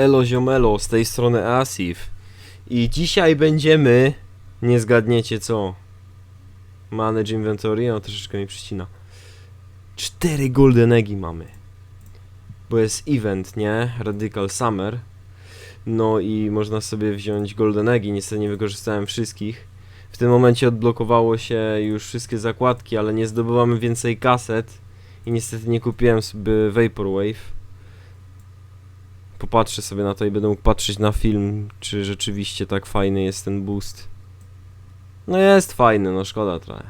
Elo ziomelo, z tej strony Asif. I dzisiaj będziemy... Nie zgadniecie co. Manage inventory, on troszeczkę mi przycina. Cztery golden eggi mamy. Bo jest event, nie? Radical Summer. No i można sobie wziąć golden eggi, niestety nie wykorzystałem wszystkich. W tym momencie odblokowało się już wszystkie zakładki, ale nie zdobywamy więcej kaset. I niestety nie kupiłem sobie Vaporwave. Popatrzę sobie na to i będę mógł patrzeć na film, czy rzeczywiście tak fajny jest ten boost. No jest fajny, no szkoda trochę.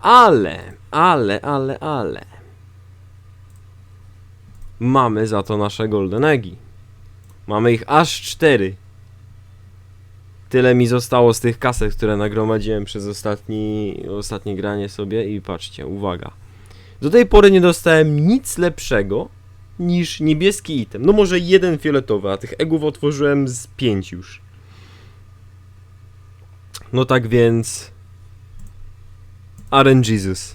Ale, ale, ale, ale. Mamy za to nasze golden eggi. Mamy ich aż cztery. Tyle mi zostało z tych kaset, które nagromadziłem przez ostatni, ostatnie granie sobie i patrzcie, uwaga. Do tej pory nie dostałem nic lepszego niż niebieski item. No może jeden fioletowy, a tych egów otworzyłem z pięć już. No tak więc... Aren Jesus.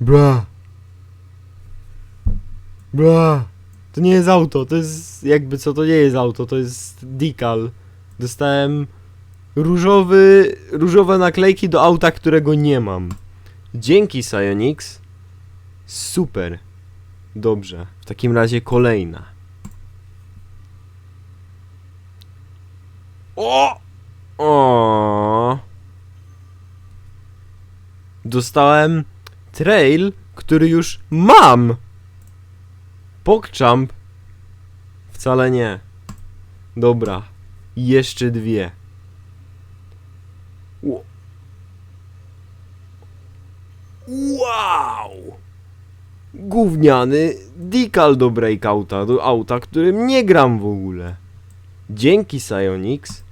Bra. Bra. To nie jest auto, to jest jakby co to nie jest auto, to jest decal. Dostałem różowy, różowe naklejki do auta, którego nie mam. Dzięki Psyonix. Super. Dobrze. W takim razie kolejna. O! O! Dostałem trail, który już mam. Pogchamp. Wcale nie. Dobra. Jeszcze dwie. Wow! Gówniany decal do breakouta, do auta, którym nie gram w ogóle. Dzięki Psyonix.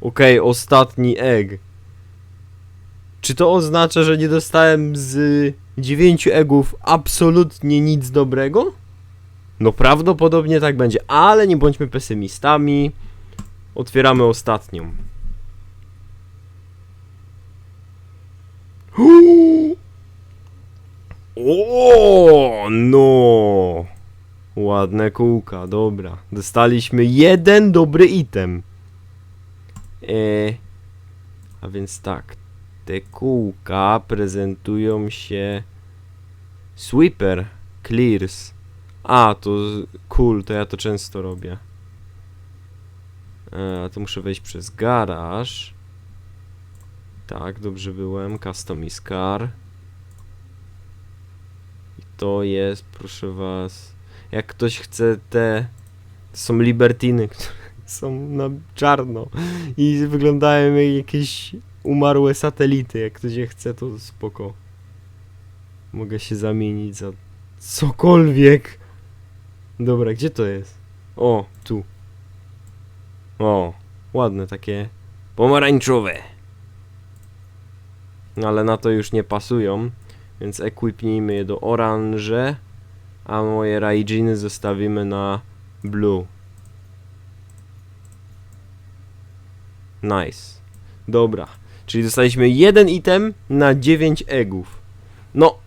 Okej, ostatni egg. Czy to oznacza, że nie dostałem z dziewięciu eggów absolutnie nic dobrego? No prawdopodobnie tak będzie, ale nie bądźmy pesymistami. Otwieramy ostatnią. O, no. Ładne kółka, dobra. Dostaliśmy jeden dobry item. E, a więc tak. Te kółka prezentują się. Sweeper clears. A, to cool, to ja to często robię. E, to muszę wejść przez garaż. Tak, dobrze byłem. Customize car. I to jest, proszę was. Jak ktoś chce te. Są libertiny, które są na czarno i wyglądają jak jakieś umarłe satelity. Jak ktoś je chce, to spoko. Mogę się zamienić za cokolwiek. Dobra, gdzie to jest? O, tu. O, ładne takie pomarańczowe. Ale na to już nie pasują, więc equipnijmy je do oranże, a moje Raijiny zostawimy na blue. Nice. Dobra. Czyli dostaliśmy jeden item na 9 egów. No,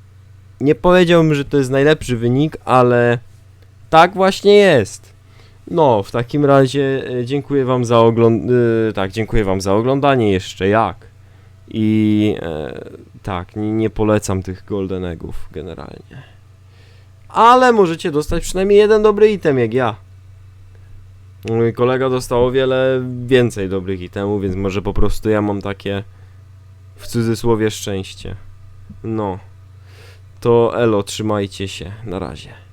nie powiedziałbym, że to jest najlepszy wynik, ale tak właśnie jest. No, w takim razie e, dziękuję wam za oglądanie. tak, dziękuję wam za oglądanie jeszcze jak. I e, tak, nie, nie polecam tych golden eggów generalnie. Ale możecie dostać przynajmniej jeden dobry item jak ja. Mój kolega dostał o wiele więcej dobrych itemów, więc może po prostu ja mam takie w cudzysłowie szczęście. No. To elo, trzymajcie się. Na razie.